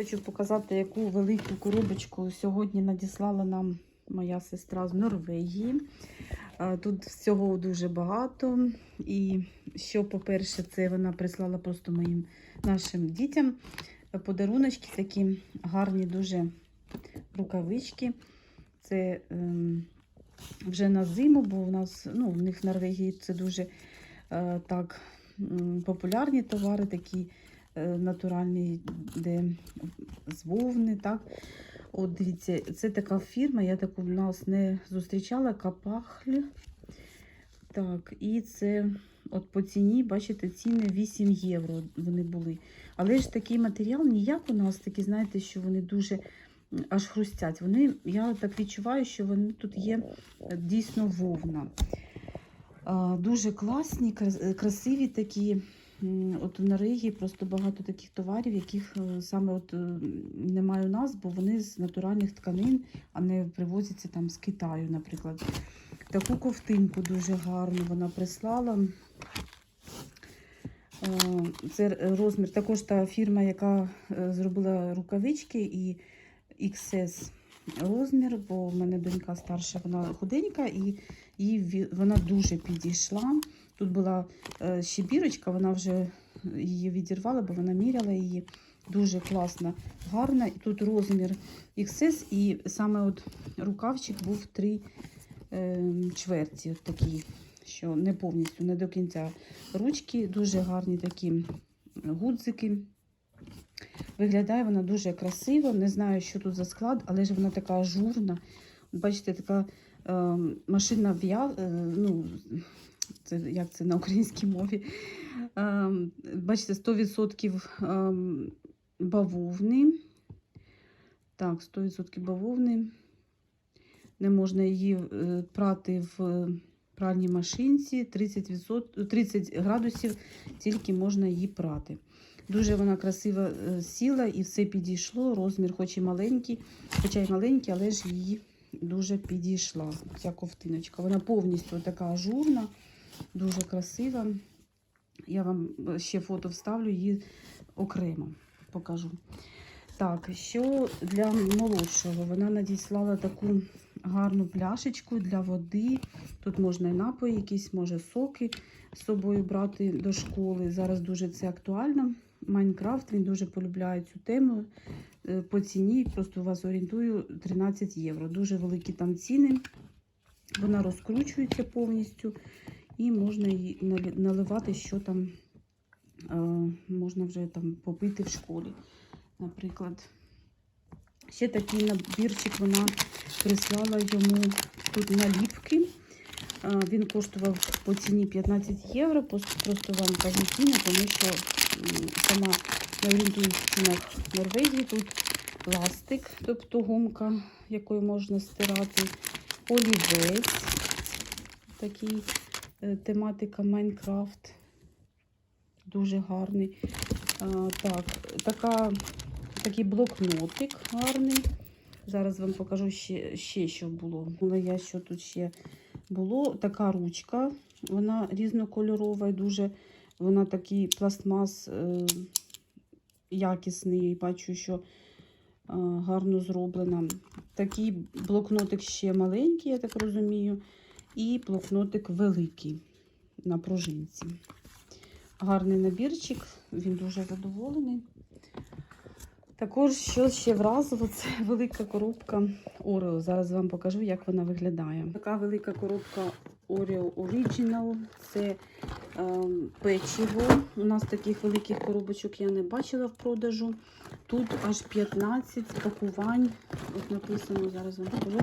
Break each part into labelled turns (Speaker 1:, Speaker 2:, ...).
Speaker 1: Хочу показати, яку велику коробочку сьогодні надіслала нам моя сестра з Норвегії. Е, Тут всього дуже багато. І що, по-перше, це вона прислала просто моїм нашим дітям подаруночки, такі гарні, дуже рукавички. Це ем, вже на зиму, бо у нас ну, в них в Норвегії це дуже е, так популярні товари, такі е, натуральні, де з вовни. Так? От дивіться, це така фірма, я таку в нас не зустрічала, Капахль. Так, і це от по ціні, бачите, ціни 8 євро вони були. Але ж такий матеріал ніяк у нас такі, знаєте, що вони дуже аж хрустять. Вони, я так відчуваю, що вони тут є е, дійсно вовна. Дуже класні, е, красиві такі. От у Норвегії просто багато таких товарів, яких е, саме от е, немає у нас, бо вони з натуральних тканин, а не привозяться там з Китаю, наприклад. Таку ковтинку дуже гарну вона прислала. Е, Це розмір. Також та фірма, яка зробила рукавички і XS розмір, бо в мене донька старша, вона худенька, і їй вона дуже підійшла. Тут була е, ще бірочка, вона вже її відірвала, бо вона міряла її. Дуже класна, гарна. І тут розмір XS, і саме от рукавчик був 3 е, чверті, от такий, що не повністю, не до кінця. Ручки дуже гарні такі гудзики. Виглядає вона дуже красиво. Не знаю, що тут за склад, але ж вона така ажурна. Бачите, така е, машина е, ну, це, як це на українській мові. Е, бачите, 100% е, бавовни. Так, 100% бавовни. Не можна її е, прати в пральній машинці. 30%, 30 градусів тільки можна її прати. Дуже вона красиво е, сіла і все підійшло. Розмір, хоч і маленький, хоча й маленький, але ж її дуже підійшла. Ця ковтиночка. Вона повністю така ажурна, дуже красива. Я вам е, ще фото вставлю її окремо покажу. Так, що для молодшого? Вона надіслала таку гарну пляшечку для води. Тут можна і напої, якісь, може, соки з собою брати до школи. Зараз дуже це актуально. Майнкрафт, він дуже полюбляє цю тему. Е, По ціні, просто вас орієнтую, 13 євро. Дуже великі там ціни. Вона розкручується повністю і можна її наливати, що там е, можна вже там попити в школі. Наприклад, ще такий набірчик вона прислала йому тут наліпки. Е, Він коштував по ціні 15 євро. Просто, вам кажу ціну, тому що сама в цінах Норвегії. Тут пластик, тобто гумка, якою можна стирати, олівець, такий тематика Майнкрафт. Дуже гарний. Так, така, такий блокнотик гарний. Зараз вам покажу ще, ще що було. Але я що тут ще було. Така ручка, вона різнокольорова і дуже вона такий пластмас е, якісний. Бачу, що е, гарно зроблена. Такий блокнотик ще маленький, я так розумію. І блокнотик великий на пружинці. Гарний набірчик, він дуже задоволений. Також, що ще вразило, це велика коробка Орео. Зараз вам покажу, як вона виглядає. Така велика коробка Oreo Original. Це ем, печиво. У нас таких великих коробочок я не бачила в продажу. Тут аж 15 пакувань. От написано, зараз вам покажу.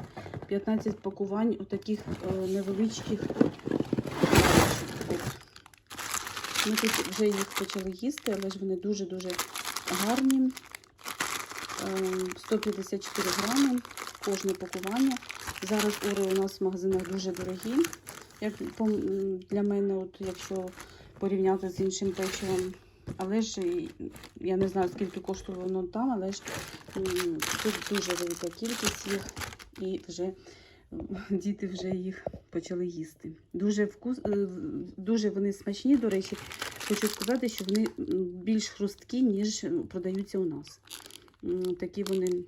Speaker 1: 15 пакувань у таких е, невеличких. Ми тут вже їх почали їсти, але ж вони дуже-дуже гарні. Ем, 154 грами кожне пакування. Зараз Орео у нас в магазинах дуже дорогі. Як для мене, от якщо порівняти з іншим печивом. Але ж я не знаю, скільки коштує воно там, але ж тут дуже велика кількість їх і вже діти вже їх почали їсти. Дуже вкус, е, дуже вони смачні, до речі. Хочу сказати, що вони більш хрусткі, ніж продаються у нас. Такі вони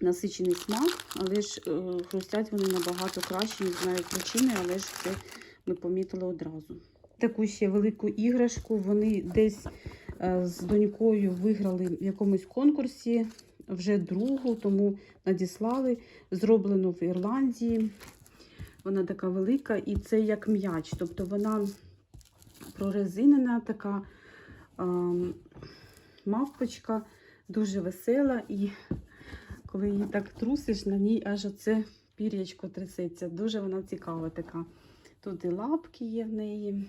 Speaker 1: насичений смак, але ж е, хрустять вони набагато краще, не знаю причини, але ж це ми помітили одразу. Таку ще велику іграшку вони десь е, з донькою виграли в якомусь конкурсі вже другу, тому надіслали. Зроблено в Ірландії. Вона така велика, і це як м'яч. Тобто вона прорезинена, така ем, мавпочка, дуже весела. І коли її так трусиш, на ній аж оце пір'ячко трясеться. Дуже вона цікава така. Тут і лапки є в неї,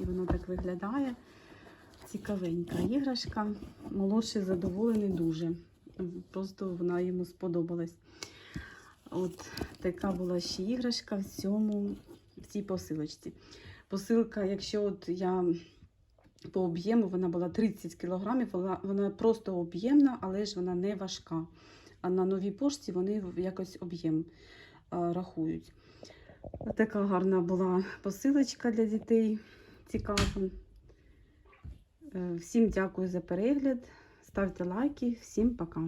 Speaker 1: і воно так виглядає. Цікавенька іграшка. Молодший задоволений дуже. Просто вона йому сподобалась. От така була ще іграшка в цьому, в цій посилочці. Посилка, якщо от я по об'єму, вона була 30 кг, вона, вона просто об'ємна, але ж вона не важка. А на новій пошті вони якось об'єм рахують. Така гарна була посилочка для дітей. Цікава. Е, Всім дякую за перегляд. Ставте лайки. Всім пока.